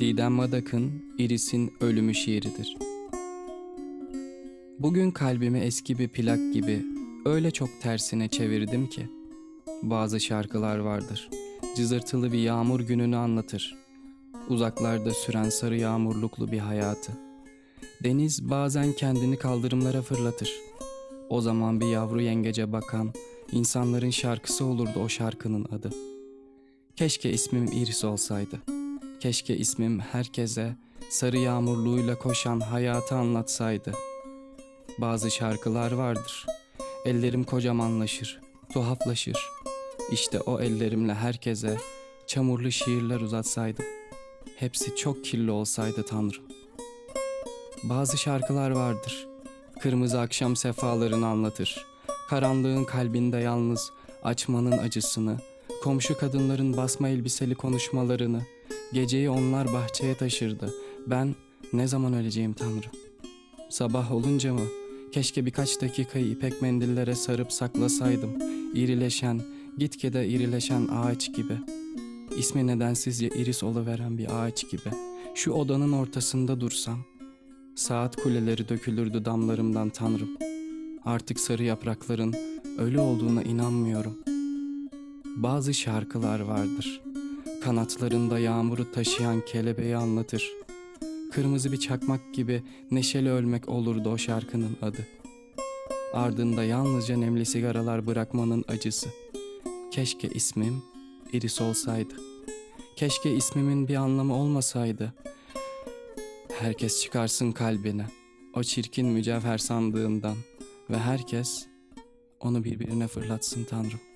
Didem Madak'ın Iris'in Ölümü şiiridir. Bugün kalbimi eski bir plak gibi öyle çok tersine çevirdim ki. Bazı şarkılar vardır. Cızırtılı bir yağmur gününü anlatır. Uzaklarda süren sarı yağmurluklu bir hayatı. Deniz bazen kendini kaldırımlara fırlatır. O zaman bir yavru yengece bakan, insanların şarkısı olurdu o şarkının adı. Keşke ismim Iris olsaydı. Keşke ismim herkese sarı yağmurluğuyla koşan hayatı anlatsaydı. Bazı şarkılar vardır. Ellerim kocamanlaşır, tuhaflaşır. İşte o ellerimle herkese çamurlu şiirler uzatsaydım. Hepsi çok kirli olsaydı Tanrım. Bazı şarkılar vardır. Kırmızı akşam sefalarını anlatır. Karanlığın kalbinde yalnız açmanın acısını, komşu kadınların basma elbiseli konuşmalarını, geceyi onlar bahçeye taşırdı. Ben ne zaman öleceğim Tanrım? Sabah olunca mı? Keşke birkaç dakikayı ipek mendillere sarıp saklasaydım. İrileşen, gitgide irileşen ağaç gibi. İsmi nedensizce iris oluveren bir ağaç gibi. Şu odanın ortasında dursam. Saat kuleleri dökülürdü damlarımdan Tanrım. Artık sarı yaprakların ölü olduğuna inanmıyorum. Bazı şarkılar vardır. Kanatlarında yağmuru taşıyan kelebeği anlatır. Kırmızı bir çakmak gibi neşeli ölmek olurdu o şarkının adı. Ardında yalnızca nemli sigaralar bırakmanın acısı. Keşke ismim Iris olsaydı. Keşke ismimin bir anlamı olmasaydı. Herkes çıkarsın kalbine. O çirkin mücevher sandığından ve herkes onu birbirine fırlatsın Tanrım.